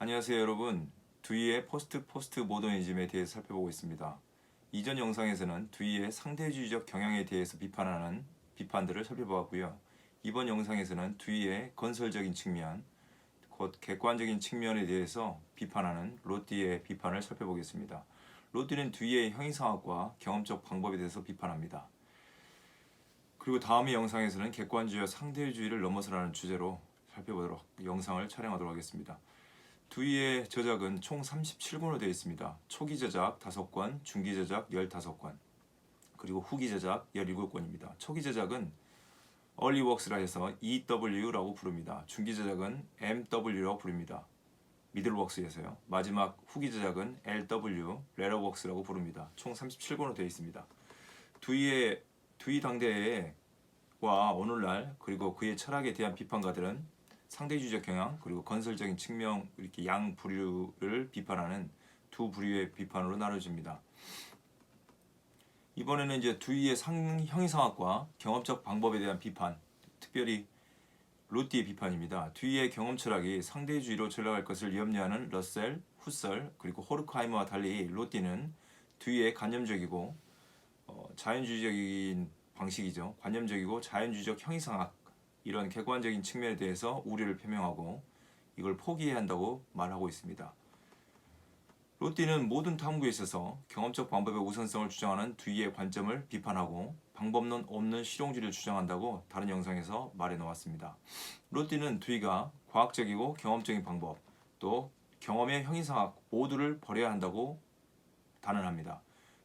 안녕하세요 여러분 두이의 포스트 포스트 모더니즘에 대해서 살펴보고 있습니다. 이전 영상에서는 두이의 상대주의적 경향에 대해서 비판하는 비판들을 살펴보았고요. 이번 영상에서는 두이의 건설적인 측면, 곧 객관적인 측면에 대해서 비판하는 로띠의 비판을 살펴보겠습니다. 로띠는 두이의 형이상학과 경험적 방법에 대해서 비판합니다. 그리고 다음의 영상에서는 객관주의와 상대주의를 넘어서라는 주제로 살펴보도록 영상을 촬영하도록 하겠습니다. 두이의 저작은 총 37권으로 되어 있습니다. 초기 저작 5권, 중기 저작 15권, 그리고 후기 저작 17권입니다. 초기 저작은 Works라 해서 EW라고 부릅니다. 중기 저작은 MW라고 부릅니다. 미들 웍스에서요. 마지막 후기 저작은 LW, 레러 웍스라고 부릅니다. 총 37권으로 되어 있습니다. 두이의 두이 당대와 오늘날 그리고 그의 철학에 대한 비판가들은 상대주의적 경향 그리고 건설적인 측면 이렇게 양 부류를 비판하는 두 부류의 비판으로 나눠집니다. 이번에는 이제 두이의 상, 형이상학과 경험적 방법에 대한 비판, 특별히 로띠의 비판입니다. 두이의 경험 철학이 상대주의로 전락할 것을 염려하는 러셀, 후설 그리고 호르크하이머와 달리 로띠는 두이의 관념적이고 어, 자연주의적인 방식이죠. 관념적이고 자연주의적 형이상학 이런 객관적인 측면에 대해서 우려를 표명하고 이걸 포기해야 한다고 말하고 있습니다. 로띠는 모든 탐구에 있어서 경험적 방법의 우선성을 주장하는 두이의 관점을 비판하고 방법론 없는 실용주의를 주장한다고 다른 영상에서 말해 놓았습니다. 로띠는 두이가 과학적이고 경험적인 방법 또 경험의 형이상학 모두를 버려야 한다고 단언합니다.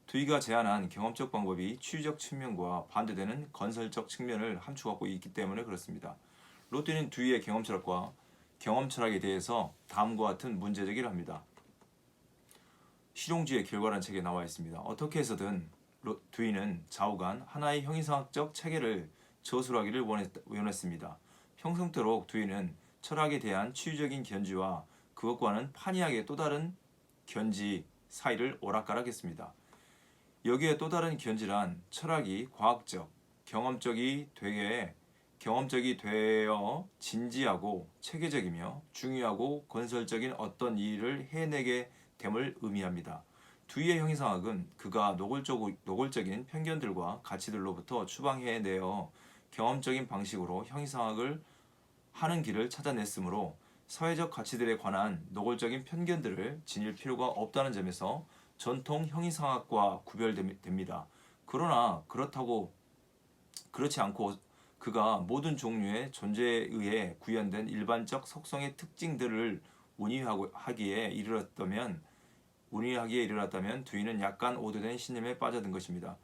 두이가 제안한 경험적 방법이 치유적 측면과 반대되는 건설적 측면을 함축하고 있기 때문에 그렇습니다. 로띠는 두이의 경험 철학과 경험 철학에 대해서 다음과 같은 문제 제기를 합니다. 실용주의 결과라는 책에 나와 있습니다. 어떻게 해서든 로- 두이는 좌우간 하나의 형이상학적 체계를 저술하기를 원했, 원했습니다. 평생토록 두이는 철학에 대한 치유적인 견지와 그것과는 판이하게 또 다른 견지 사이를 오락가락했습니다. 여기에 또 다른 견지란 철학이 과학적, 경험적이 되게 경험적이 되어 진지하고 체계적이며 중요하고 건설적인 어떤 일을 해내게 됨을 의미합니다. 두이의 형이상학은 그가 노골적, 노골적인 편견들과 가치들로부터 추방해내어 경험적인 방식으로 형이상학을 하는 길을 찾아냈으므로 사회적 가치들에 관한 노골적인 편견들을 지닐 필요가 없다는 점에서 전통 형이상학과 구별됩니다. 그러나 그렇다고 그렇지 않고 그가 모든 종류의 존재에 의해 구현된 일반적 속성의 특징들을 운이하기에 이르렀다면 운이하기에 이르렀다면 두이는 약간 오도된 신념에 빠져든 것입니다.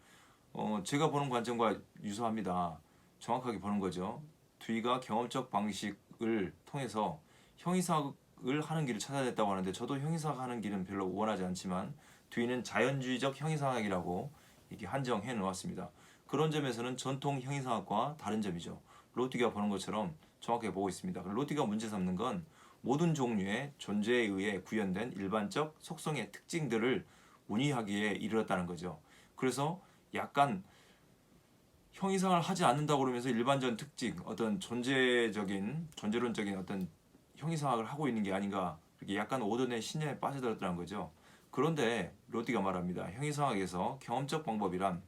어, 제가 보는 관점과 유사합니다. 정확하게 보는 거죠. 두이가 경험적 방식을 통해서 형이상학을 하는 길을 찾아냈다고 하는데 저도 형이상학 하는 길은 별로 원하지 않지만 뒤는 자연주의적 형이상학이라고 이렇게 한정해 놓았습니다. 그런 점에서는 전통 형이상학과 다른 점이죠. 로티가 보는 것처럼 정확하게 보고 있습니다. 로티가 문제 삼는 건 모든 종류의 존재에 의해 구현된 일반적 속성의 특징들을 운이하기에 이르렀다는 거죠. 그래서 약간 형이상을 하지 않는다고 그러면서 일반적 특징, 어떤 존재적인 존재론적인 어떤 형이상학을 하고 있는 게 아닌가 이렇게 약간 오던의 신념에 빠져들었다는 거죠. 그런데 로디가 말합니다. 형이상학에서 경험적 방법이란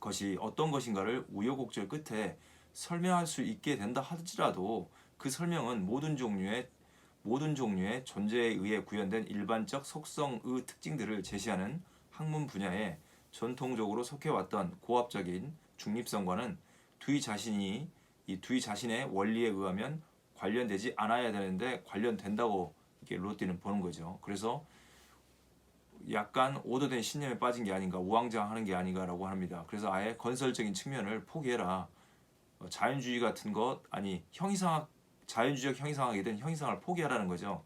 것이 어떤 것인가를 우여곡절 끝에 설명할 수 있게 된다 하더라도 그 설명은 모든 종류의 모든 종류의 존재에 의해 구현된 일반적 속성의 특징들을 제시하는 학문 분야에 전통적으로 속해왔던 고압적인 중립성과는 두이 자신이 이 두이 자신의 원리에 의하면 관련되지 않아야 되는데 관련된다고 이렇게 로띠는 보는 거죠. 그래서 약간 오도된 신념에 빠진 게 아닌가 우왕좌왕하는 게 아닌가라고 합니다. 그래서 아예 건설적인 측면을 포기해라. 어, 자연주의 같은 것 아니 형이상학 자연주의적 형이상학이든 형이상을 포기하라는 거죠.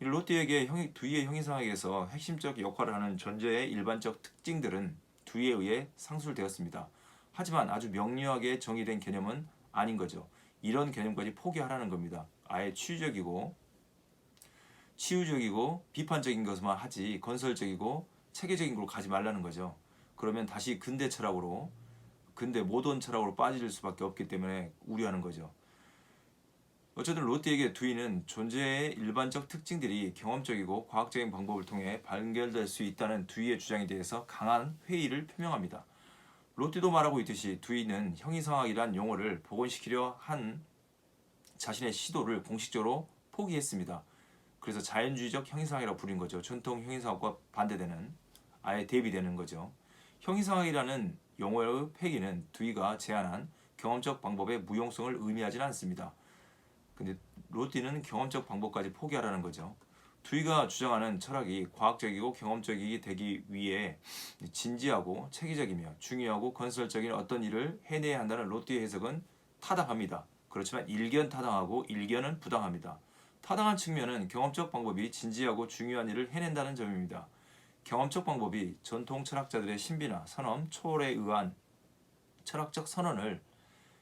이 로띠에게 형이, 두이의 형이상학에서 핵심적 역할을 하는 존재의 일반적 특징들은 두이에 의해 상술되었습니다. 하지만 아주 명료하게 정의된 개념은 아닌 거죠. 이런 개념까지 포기하라는 겁니다. 아예 치유적이고 치유적이고 비판적인 것만 하지 건설적이고 체계적인 걸로 가지 말라는 거죠. 그러면 다시 근대 철학으로 근대 모던 철학으로 빠질 수밖에 없기 때문에 우려하는 거죠. 어쨌든 로띠에게 두이는 존재의 일반적 특징들이 경험적이고 과학적인 방법을 통해 발견될 수 있다는 두이의 주장에 대해서 강한 회의를 표명합니다. 로띠도 말하고 있듯이 두이는 형이상학이란 용어를 복원시키려 한 자신의 시도를 공식적으로 포기했습니다. 그래서 자연주의적 형이상학이라고 부린 거죠. 전통 형이상학과 반대되는 아예 대비되는 거죠. 형이상학이라는 용어의 폐기는 두이가 제안한 경험적 방법의 무용성을 의미하지는 않습니다. 근데 로띠는 경험적 방법까지 포기하라는 거죠. 두이가 주장하는 철학이 과학적이고 경험적이게 되기 위해 진지하고 체계적이며 중요하고 건설적인 어떤 일을 해내야 한다는 로띠의 해석은 타당합니다. 그렇지만 일견 타당하고 일견은 부당합니다. 타당한 측면은 경험적 방법이 진지하고 중요한 일을 해낸다는 점입니다. 경험적 방법이 전통 철학자들의 신비나 선언, 초월에 의한 철학적 선언을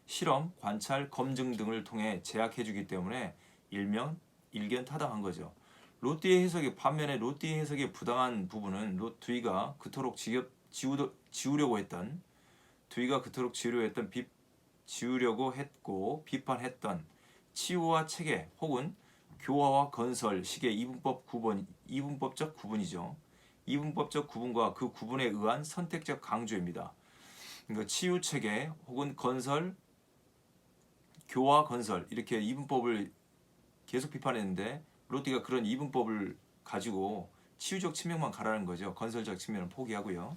실험, 관찰, 검증 등을 통해 제약해주기 때문에 일명 일견 타당한 거죠. 로띠의 해석이 반면에 로띠의 해석이 부당한 부분은 로트이가 그토록 지겹, 지우, 지우려고 했던 두이가 그토록 지우려고 했던 비, 지우려고 했고 비판했던 치유와 체계 혹은 교화와 건설 식의 이분법 구분 이분법적 구분이죠. 이분법적 구분과 그 구분에 의한 선택적 강조입니다. 그러니까 치유 체계 혹은 건설 교화 건설 이렇게 이분법을 계속 비판했는데 로띠가 그런 이분법을 가지고 치유적 측면만 가라는 거죠. 건설적 측면은 포기하고요.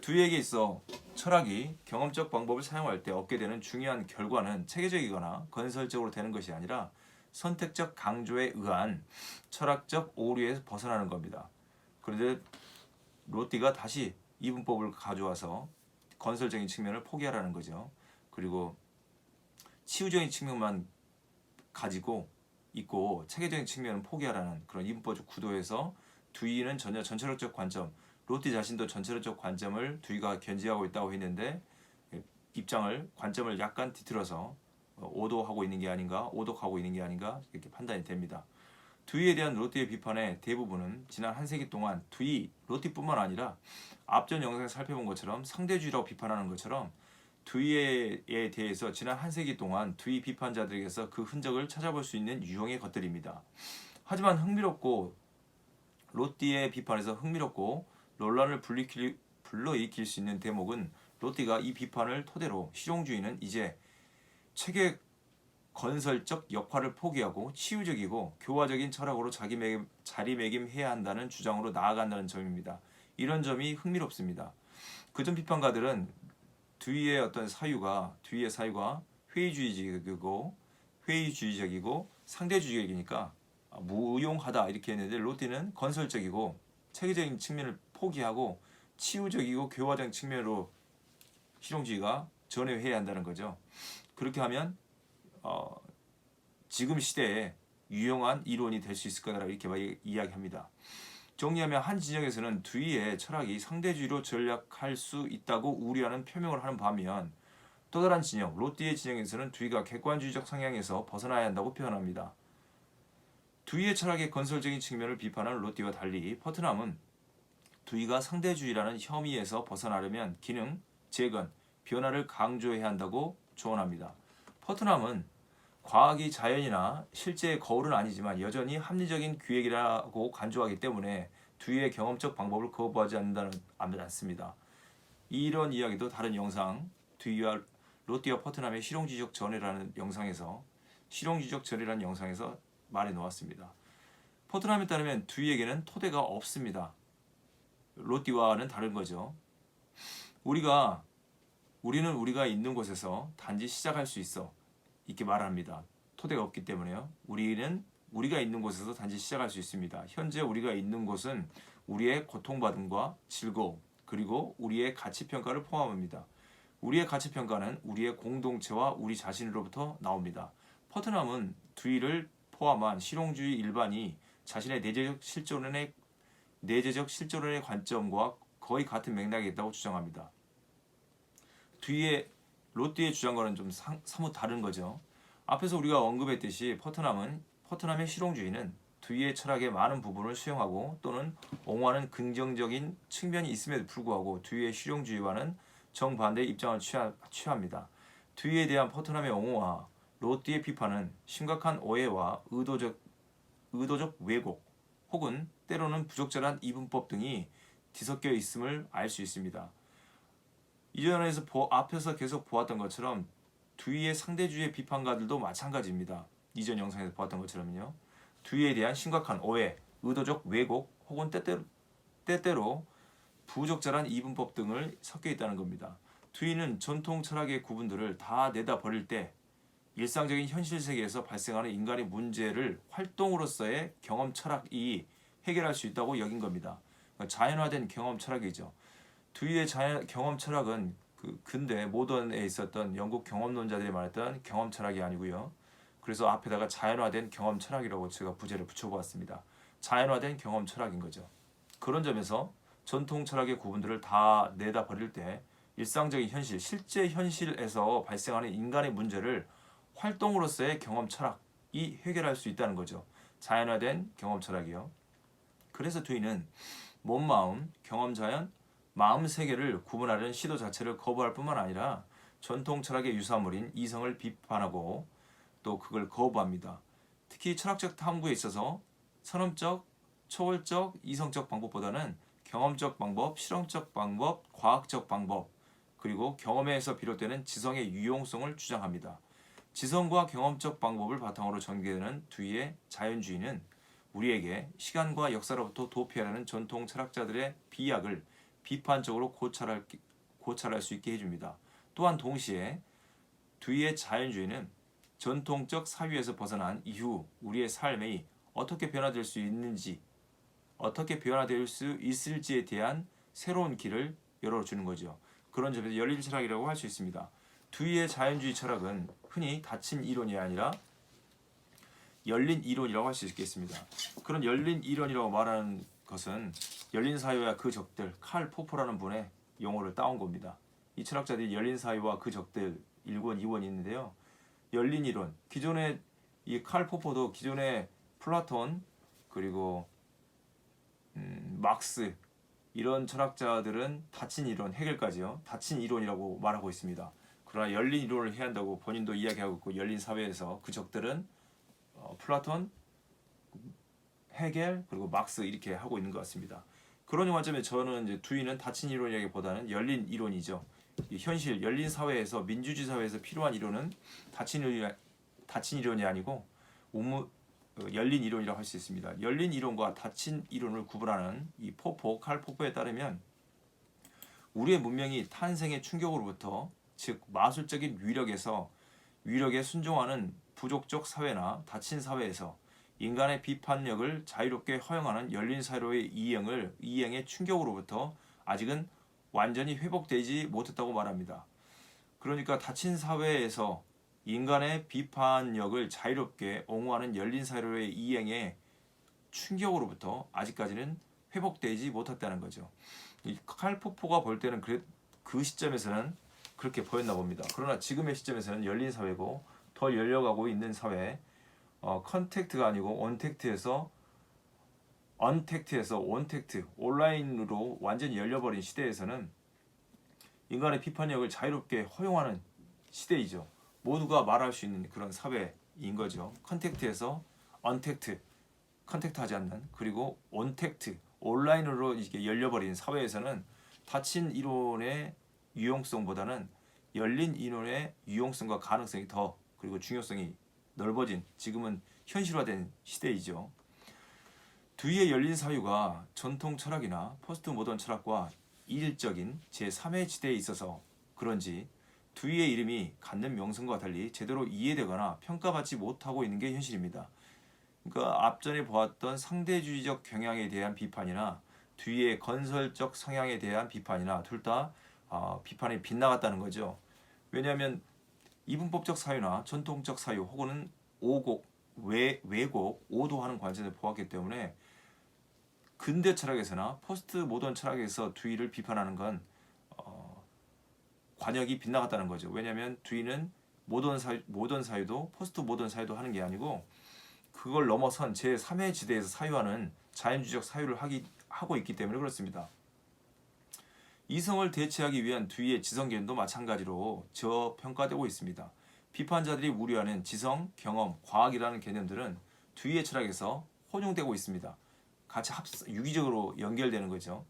두에게 있어 철학이 경험적 방법을 사용할 때 얻게 되는 중요한 결과는 체계적이거나 건설적으로 되는 것이 아니라 선택적 강조에 의한 철학적 오류에서 벗어나는 겁니다. 그런데 로띠가 다시 이분법을 가져와서 건설적인 측면을 포기하라는 거죠. 그리고 치유적인 측면만 가지고 있고 체계적인 측면은 포기하라는 그런 이분법적 구도에서 두이는 전혀 전체론적 관점, 로티 자신도 전체론적 관점을 두이가 견지하고 있다고 했는데 입장을 관점을 약간 뒤틀어서 오도하고 있는 게 아닌가, 오독하고 있는 게 아닌가 이렇게 판단이 됩니다. 두이에 대한 로티의 비판의 대부분은 지난 한 세기 동안 두이, 로티뿐만 아니라 앞전 영상에 살펴본 것처럼 상대주의라고 비판하는 것처럼 두이에 대해서 지난 한 세기 동안 두이 비판자들에게서 그 흔적을 찾아볼 수 있는 유형의 것들입니다. 하지만 흥미롭고 로띠의 비판에서 흥미롭고 논란을 불러일으킬 수 있는 대목은 로띠가 이 비판을 토대로 실용주의는 이제 체계 건설적 역할을 포기하고 치유적이고 교화적인 철학으로 자기 매김, 자리매김해야 한다는 주장으로 나아간다는 점입니다. 이런 점이 흥미롭습니다. 그전 비판가들은 뒤의 어떤 사유가 뒤의 사유가 회의주의적이고 회의주의적이고 상대주의적이니까 무용하다 이렇게 했는데 로띠는 건설적이고 체계적인 측면을 포기하고 치유적이고 교화적인 측면으로 실용주의가 전회해야 한다는 거죠. 그렇게 하면 어, 지금 시대에 유용한 이론이 될 수 있을 거라고 이렇게 이야기합니다. 정리하면 한 진영에서는 두이의 철학이 상대주의로 전략할 수 있다고 우려하는 표명을 하는 반면 또 다른 진영, 로띠의 진영에서는 두이가 객관주의적 성향에서 벗어나야 한다고 표현합니다. 두이의 철학의 건설적인 측면을 비판하는 로띠와 달리 퍼트남은 두이가 상대주의라는 혐의에서 벗어나려면 기능, 재건, 변화를 강조해야 한다고 조언합니다. 퍼트남은 과학이 자연이나 실제의 거울은 아니지만 여전히 합리적인 기획이라고 간주하기 때문에 두의 경험적 방법을 거부하지 않는다는 않습니다. 이런 이야기도 다른 영상 두이와 롯데와 퍼트남의 실용지적 전해라는 영상에서 실용지적 전해라는 영상에서 말해 놓았습니다. 퍼트남에 따르면 두이에게는 토대가 없습니다. 롯디와는 다른 거죠. 우리가 우리는 우리가 있는 곳에서 단지 시작할 수 있어. 이렇게 말합니다. 토대가 없기 때문에요. 우리는 우리가 있는 곳에서 단지 시작할 수 있습니다. 현재 우리가 있는 곳은 우리의 고통받음과 즐거움 그리고 우리의 가치 평가를 포함합니다. 우리의 가치 평가는 우리의 공동체와 우리 자신으로부터 나옵니다. 퍼트남은 두이를 포함한 실용주의 일반이 자신의 내재적 실존론의 내재적 실존론의 관점과 거의 같은 맥락이 있다고 주장합니다. 뒤에 롯데의 주장과는 좀 상, 사뭇 다른 거죠. 앞에서 우리가 언급했듯이 퍼트남은 퍼트남의 실용주의는 두이의 철학의 많은 부분을 수용하고 또는 옹호하는 긍정적인 측면이 있음에도 불구하고 두이의 실용주의와는 정반대의 입장을 취하, 취합니다. 두이에 대한 퍼트남의 옹호와 로띠의 비판은 심각한 오해와 의도적 의도적 왜곡 혹은 때로는 부적절한 이분법 등이 뒤섞여 있음을 알 수 있습니다. 이전에서 보, 앞에서 계속 보았던 것처럼 두위의 상대주의 비판가들도 마찬가지입니다. 이전 영상에서 보았던 것처럼요. 두위에 대한 심각한 오해, 의도적 왜곡 혹은 때때로, 때때로 부적절한 이분법 등을 섞여 있다는 겁니다. 두위는 전통 철학의 구분들을 다 내다 버릴 때 일상적인 현실 세계에서 발생하는 인간의 문제를 활동으로서의 경험 철학이 해결할 수 있다고 여긴 겁니다. 그러니까 자연화된 경험 철학이죠. 자연, 경험 철학은 그 근대 모던에 있었던 영국 경험론자들이 말했던 경험 철학이 아니고요. 그래서 앞에다가 자연화된 경험 철학이라고 제가 부제를 붙여보았습니다. 자연화된 경험 철학인 거죠. 그런 점에서 전통 철학의 구분들을 다 내다 버릴 때 일상적인 현실, 실제 현실에서 발생하는 인간의 문제를 활동으로서의 경험 철학이 해결할 수 있다는 거죠. 자연화된 경험 철학이요. 그래서 두이는 몸, 마음, 경험, 자연, 마음 세계를 구분하려는 시도 자체를 거부할 뿐만 아니라 전통 철학의 유사물인 이성을 비판하고 또 그걸 거부합니다. 특히 철학적 탐구에 있어서 선험적, 초월적, 이성적 방법보다는 경험적 방법, 실험적 방법, 과학적 방법, 그리고 경험에서 비롯되는 지성의 유용성을 주장합니다. 지성과 경험적 방법을 바탕으로 전개되는 두위의 자연주의는 우리에게 시간과 역사로부터 도피하려는 전통 철학자들의 비약을 비판적으로 고찰할, 고찰할 수 있게 해줍니다. 또한 동시에 두위의 자연주의는 전통적 사유에서 벗어난 이후 우리의 삶이 어떻게 변화될 수 있는지 어떻게 변화될 수 있을지에 대한 새로운 길을 열어주는 거죠. 그런 점에서 열린 철학이라고 할 수 있습니다. 두위의 자연주의 철학은 흔히 닫힌 이론이 아니라 열린 이론이라고 할 수 있겠습니다. 그런 열린 이론이라고 말하는 것은 열린 사회와 그 적들 칼 포포라는 분의 용어를 따온 겁니다. 이 철학자들이 열린 사회와 그 적들 1권, 2권이 있는데요. 열린 이론, 기존의 이 칼 포포도 기존의 플라톤 그리고 음, 막스 이런 철학자들은 닫힌 이론, 해결까지요. 닫힌 이론이라고 말하고 있습니다. 그러나 열린 이론을 해야 한다고 본인도 이야기하고 있고 열린 사회에서 그 적들은 어, 플라톤, 해겔 그리고 막스 이렇게 하고 있는 것 같습니다. 그런 관점에 저는 이제 두위는 닫힌 이론이라기보다는 열린 이론이죠. 이 현실 열린 사회에서 민주주의 사회에서 필요한 이론은 닫힌 이론이 닫힌 이론이 아니고 우무 어, 열린 이론이라고 할 수 있습니다. 열린 이론과 닫힌 이론을 구분하는 이 포포 칼 포포에 따르면 우리의 문명이 탄생의 충격으로부터 즉 마술적인 위력에서 위력에 순종하는 부족적 사회나 닫힌 사회에서 인간의 비판력을 자유롭게 허용하는 열린 사회로의 이행을 이행의 충격으로부터 아직은 완전히 회복되지 못했다고 말합니다. 그러니까 닫힌 사회에서 인간의 비판력을 자유롭게 옹호하는 열린 사회로의 이행의 충격으로부터 아직까지는 회복되지 못했다는 거죠. 이 칼포포가 볼 때는 그, 그 시점에서는 그렇게 보였나 봅니다. 그러나 지금의 시점에서는 열린 사회고 더 열려가고 있는 사회, 어, 컨택트가 아니고 온택트에서 언택트에서 온택트 온라인으로 완전히 열려버린 시대에서는 인간의 비판력을 자유롭게 허용하는 시대이죠. 모두가 말할 수 있는 그런 사회인 거죠. 컨택트에서 언택트 컨택트하지 않는 그리고 온택트 온라인으로 이게 열려버린 사회에서는 닫힌 이론의 유용성보다는 열린 이론의 유용성과 가능성이 더 그리고 중요성이 넓어진 지금은 현실화된 시대이죠. 두위의 열린 사유가 전통 철학이나 포스트 모던 철학과 일적인 제3의 지대에 있어서 그런지 두위의 이름이 갖는 명성과 달리 제대로 이해되거나 평가받지 못하고 있는 게 현실입니다. 그러니까 앞전에 보았던 상대주의적 경향에 대한 비판이나 두위의 건설적 성향에 대한 비판이나 둘다 어, 비판이 빗나갔다는 거죠. 왜냐하면 이분법적 사유나 전통적 사유 혹은 오곡, 외, 왜곡, 오도하는 관점을 보았기 때문에 근대 철학에서나 포스트 모던 철학에서 두이를 비판하는 건 어, 관역이 빗나갔다는 거죠. 왜냐하면 두이는 모던 사유, 모던 사유도 포스트 모던 사유도 하는 게 아니고 그걸 넘어선 제 3의 지대에서 사유하는 자연주의적 사유를 하기, 하고 있기 때문에 그렇습니다. 이성을 대체하기 위한 두이의 지성 개념도 마찬가지로 저평가되고 있습니다. 비판자들이 우려하는 지성, 경험, 과학이라는 개념들은 두이의 철학에서 혼용되고 있습니다. 같이 합 유기적으로 연결되는 거죠.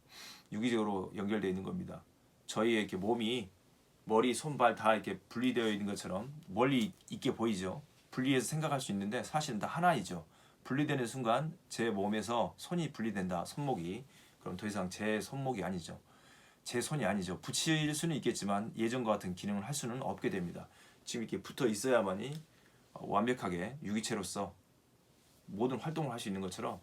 유기적으로 연결되어 있는 겁니다. 저희의 이렇게 몸이 머리, 손, 발 다 이렇게 분리되어 있는 것처럼 멀리 있게 보이죠. 분리해서 생각할 수 있는데 사실은 다 하나이죠. 분리되는 순간 제 몸에서 손이 분리된다. 손목이 그럼 더 이상 제 손목이 아니죠. 제 손이 아니죠. 붙일 수는 있겠지만 예전과 같은 기능을 할 수는 없게 됩니다. 지금 이렇게 붙어 있어야만이 어, 완벽하게 유기체로서 모든 활동을 할 수 있는 것처럼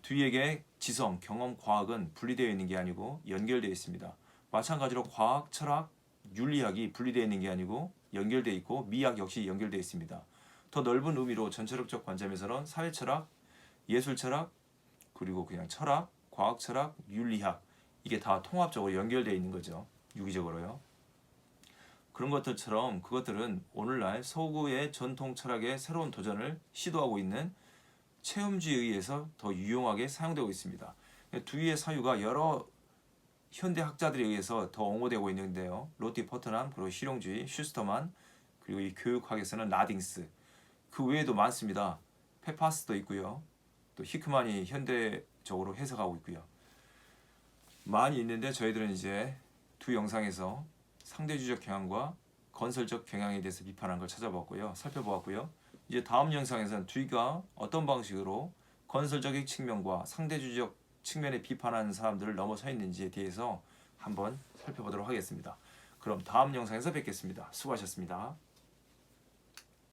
뒤에게 지성, 경험, 과학은 분리되어 있는 게 아니고 연결되어 있습니다. 마찬가지로 과학, 철학, 윤리학이 분리되어 있는 게 아니고 연결되어 있고 미학 역시 연결되어 있습니다. 더 넓은 의미로 전체력적 관점에서는 사회 철학, 예술 철학, 그리고 그냥 철학, 과학 철학, 윤리학 이게 다 통합적으로 연결되어 있는 거죠. 유기적으로요. 그런 것들처럼 그것들은 오늘날 서구의 전통 철학의 새로운 도전을 시도하고 있는 체험주의에 의해서 더 유용하게 사용되고 있습니다. 두위의 사유가 여러 현대 학자들에 의해서 더 옹호되고 있는데요. 로티 퍼트남, 그리고 실용주의, 슈스터만, 그리고 이 교육학에서는 라딩스. 그 외에도 많습니다. 페파스도 있고요. 또 히크만이 현대적으로 해석하고 있고요. 많이 있는데 저희들은 이제 두 영상에서 상대주적 경향과 건설적 경향에 대해서 비판한 걸 찾아봤고요. 살펴보았고요. 이제 다음 영상에서는 뒤가 어떤 방식으로 건설적인 측면과 상대주적 측면에 비판하는 사람들을 넘어서 있는지에 대해서 한번 살펴보도록 하겠습니다. 그럼 다음 영상에서 뵙겠습니다. 수고하셨습니다.